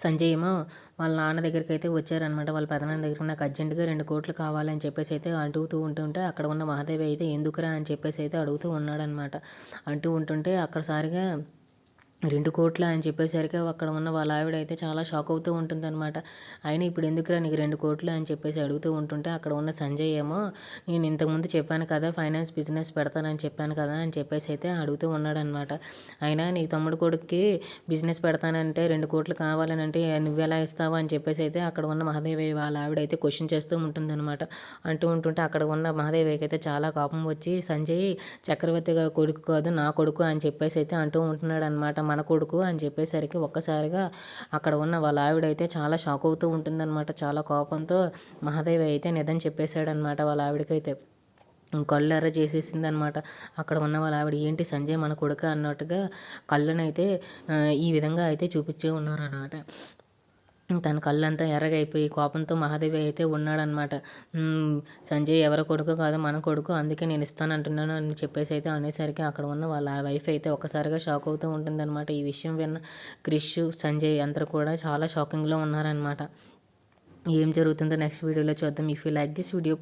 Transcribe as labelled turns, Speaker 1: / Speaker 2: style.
Speaker 1: సంజయ్ ఏమో వాళ్ళ నాన్న దగ్గరికి అయితే వచ్చారనమాట వాళ్ళ పెదనాన్న దగ్గర నాకు అర్జెంటుగా రెండు కోట్లు కావాలని చెప్పేసి అయితే అడుగుతూ ఉంటుంటే అక్కడ ఉన్న మహాదేవి అయితే ఎందుకురా అని చెప్పేసి అయితే అడుగుతూ ఉన్నాడనమాట అంటూ ఉంటుంటే అక్కడ సారిగా రెండు కోట్లు అని చెప్పేసరికి అక్కడ ఉన్న వాళ్ళ ఆవిడ అయితే చాలా షాక్ అవుతూ ఉంటుందన్నమాట. అయినా ఇప్పుడు ఎందుకురా నీకు రెండు కోట్లు అని చెప్పేసి అడుగుతూ ఉంటుంటే అక్కడ ఉన్న సంజయ్ ఏమో నేను ఇంతకుముందు చెప్పాను కదా ఫైనాన్స్ బిజినెస్ పెడతానని చెప్పాను కదా అని చెప్పేసి అయితే అడుగుతూ ఉన్నాడనమాట అయినా నీ తమ్ముడు కొడుక్కి బిజినెస్ పెడతానంటే రెండు కోట్లు కావాలని అంటే నువ్వు ఎలా ఇస్తావు అని చెప్పేసి అయితే అక్కడ ఉన్న మహాదేవి వాళ్ళ ఆవిడ అయితే క్వశ్చన్ చేస్తూ ఉంటుందన్నమాట. అంటూ ఉంటుంటే అక్కడ ఉన్న మహాదేవికి అయితే చాలా కోపం వచ్చి సంజయ్ చక్రవర్తి కొడుకు కాదు నా కొడుకు అని చెప్పేసి అయితే అంటూ ఉంటున్నాడు అనమాట మన కొడుకు అని చెప్పేసరికి ఒక్కసారిగా అక్కడ ఉన్న వాళ్ళ ఆవిడ అయితే చాలా షాక్ అవుతూ ఉంటుందన్నమాట. చాలా కోపంతో మహాదేవి అయితే నిజం చెప్పేశాడనమాట వాళ్ళ ఆవిడకైతే. కళ్ళు ఎర్ర చేసేసింది అనమాట అక్కడ ఉన్న వాళ్ళ ఆవిడ ఏంటి సంజయ్ మన కొడుకు? అన్నట్టుగా కళ్ళనైతే ఈ విధంగా అయితే చూపించే ఉన్నారనమాట తన కళ్ళంతా ఎర్రగైపోయి కోపంతో మహాదేవి అయితే ఉన్నాడనమాట సంజయ్ ఎవరి కొడుకు కాదు మన కొడుకు అందుకే నేను ఇస్తాను అంటున్నాను అని చెప్పేసి అయితే అనేసరికి అక్కడ ఉన్న వాళ్ళ వైఫ్ అయితే ఒక్కసారిగా షాక్ అవుతూ ఉంటుందన్నమాట. ఈ విషయం విన్న క్రిష్ సంజయ్ అందరూ కూడా చాలా షాకింగ్లో ఉన్నారనమాట ఏం జరుగుతుందో నెక్స్ట్ వీడియోలో చూద్దాం. If you like this video